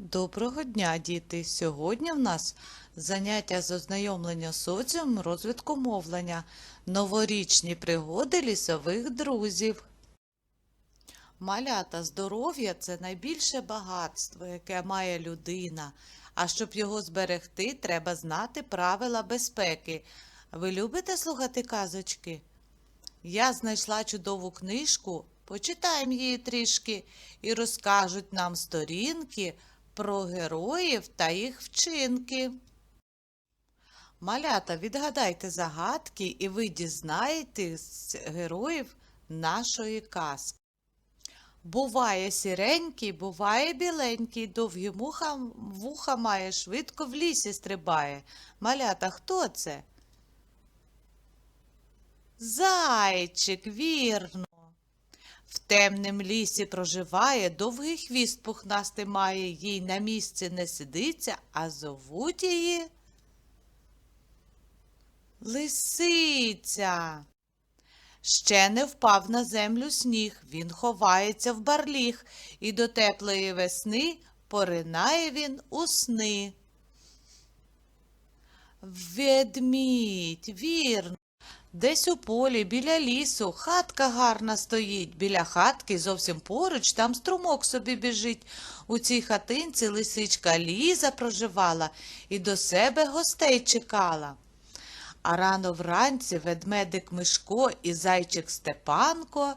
Доброго дня, діти! Сьогодні в нас заняття з ознайомлення з соціумом розвитку мовлення, новорічні пригоди лісових друзів. Малята здоров'я це найбільше багатство, яке має людина. А щоб його зберегти, треба знати правила безпеки. Ви любите слухати казочки? Я знайшла чудову книжку, почитаємо її трішки і розкажуть нам сторінки про героїв та їх вчинки. Малята, відгадайте загадки, і ви дізнаєтесь героїв нашої казки. Буває сіренький, буває біленький, довгі муха, вуха має, швидко в лісі стрибає. Малята, хто це? Зайчик, вірно. В темнім лісі проживає, довгий хвіст пухнастий має, їй на місці не сидиться, а зовуть її Лисиця. Ще не впав на землю сніг, він ховається в барліг, і до теплої весни поринає він у сни. Ведмідь, вірно. Десь у полі біля лісу хатка гарна стоїть. Біля хатки зовсім поруч там струмок собі біжить. У цій хатинці лисичка Ліза проживала і до себе гостей чекала. А рано вранці ведмедик Мишко і зайчик Степанко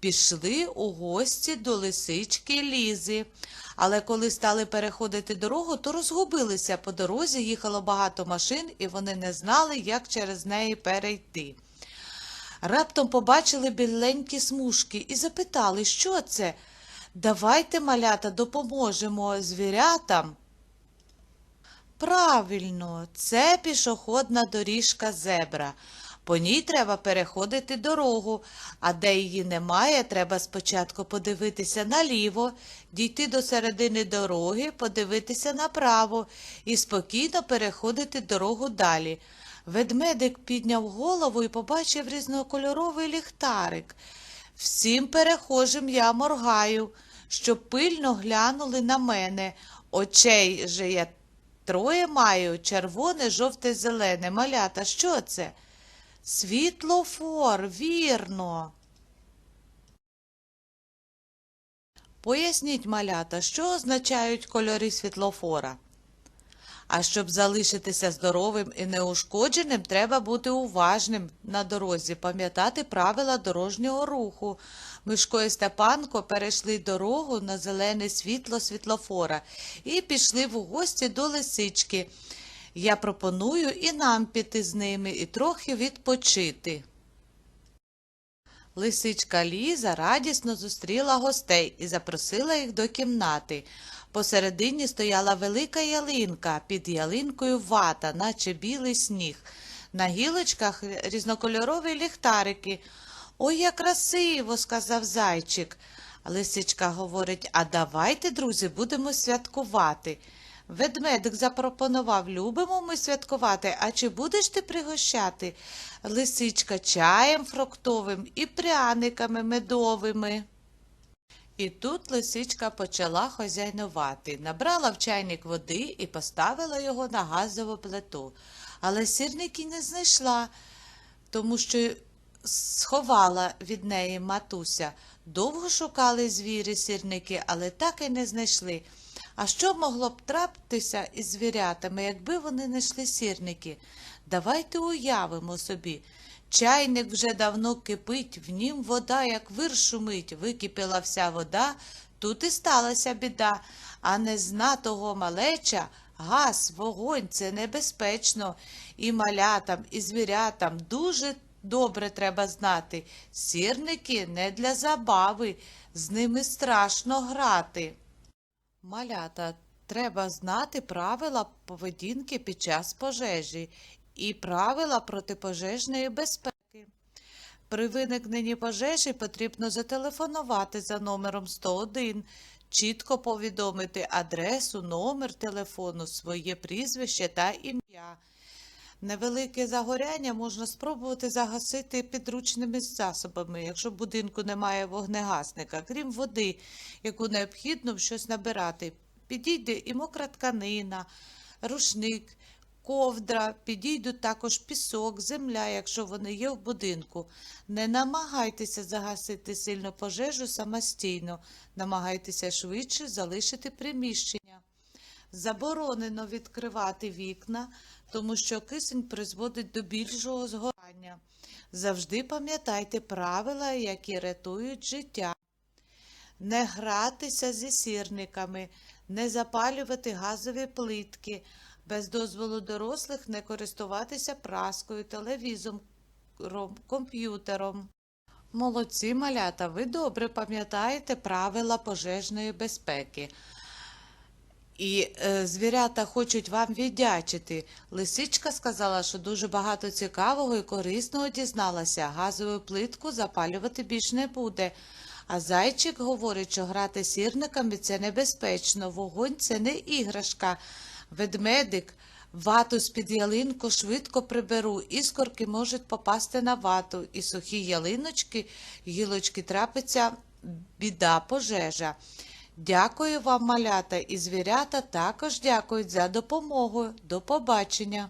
пішли у гості до лисички Лізи. Але коли стали переходити дорогу, то розгубилися. По дорозі їхало багато машин, і вони не знали, як через неї перейти. Раптом побачили біленькі смужки і запитали, що це? Давайте, малята, допоможемо звірятам. Правильно, це пішохідна доріжка зебра. По ній треба переходити дорогу, а де її немає, треба спочатку подивитися наліво, дійти до середини дороги, подивитися направо і спокійно переходити дорогу далі. Ведмедик підняв голову і побачив різнокольоровий ліхтарик. Всім перехожим я моргаю, щоб пильно глянули на мене. Очей же я троє маю, червоне, жовте, зелене. Малята, що це? Світлофор, вірно. Поясніть, малята, що означають кольори світлофора? А щоб залишитися здоровим і неушкодженим, треба бути уважним на дорозі, пам'ятати правила дорожнього руху. Мишко і Степанко перейшли дорогу на зелене світло світлофора і пішли в гості до лисички. Я пропоную і нам піти з ними і трохи відпочити. Лисичка Ліза радісно зустріла гостей і запросила їх до кімнати. Посередині стояла велика ялинка, під ялинкою вата, наче білий сніг. На гілочках різнокольорові ліхтарики. Ой, як красиво, сказав зайчик. Лисичка говорить, а давайте, друзі, будемо святкувати. Ведмедик запропонував, любимо ми святкувати, а чи будеш ти пригощати? Лисичка чаєм фруктовим і пряниками медовими. І тут лисичка почала хазяйнувати, набрала в чайник води і поставила його на газову плиту. Але сірники не знайшла, тому що сховала від неї матуся. Довго шукали звірі сірники, але так і не знайшли. А що могло б трапитися із звірятами, якби вони знайшли сірники? Давайте уявимо собі. Чайник вже давно кипить, в нім вода, як вир шумить, википіла вся вода, тут і сталася біда, а незнатого малеча, газ, вогонь це небезпечно. І малятам, і звірятам дуже добре треба знати. Сірники не для забави, з ними страшно грати. Малята, треба знати правила поведінки під час пожежі і правила протипожежної безпеки. При виникненні пожежі потрібно зателефонувати за номером 101, чітко повідомити адресу, номер телефону, своє прізвище та ім'я. Невелике загоряння можна спробувати загасити підручними засобами, якщо в будинку немає вогнегасника, крім води, яку необхідно щось набирати. Підійде і мокра тканина, рушник, ковдра, підійдуть також пісок, земля, якщо вони є в будинку. Не намагайтеся загасити сильну пожежу самостійно, намагайтеся швидше залишити приміщення. Заборонено відкривати вікна, тому що кисень призводить до більшого згорання. Завжди пам'ятайте правила, які рятують життя. Не гратися зі сірниками, не запалювати газові плитки, без дозволу дорослих не користуватися праскою, телевізором, комп'ютером. Молодці малята, ви добре пам'ятаєте правила пожежної безпеки. І е, звірята хочуть вам віддячити. Лисичка сказала, що дуже багато цікавого і корисного дізналася. Газову плитку запалювати більш не буде. А зайчик говорить, що грати сірниками це небезпечно. Вогонь це не іграшка. Ведмедик вату з-під ялинку швидко приберу. Іскорки можуть попасти на вату. І сухі ялиночки, гілочки трапиться біда, пожежа. Дякую вам, малята, і звірята також дякують за допомогу. До побачення.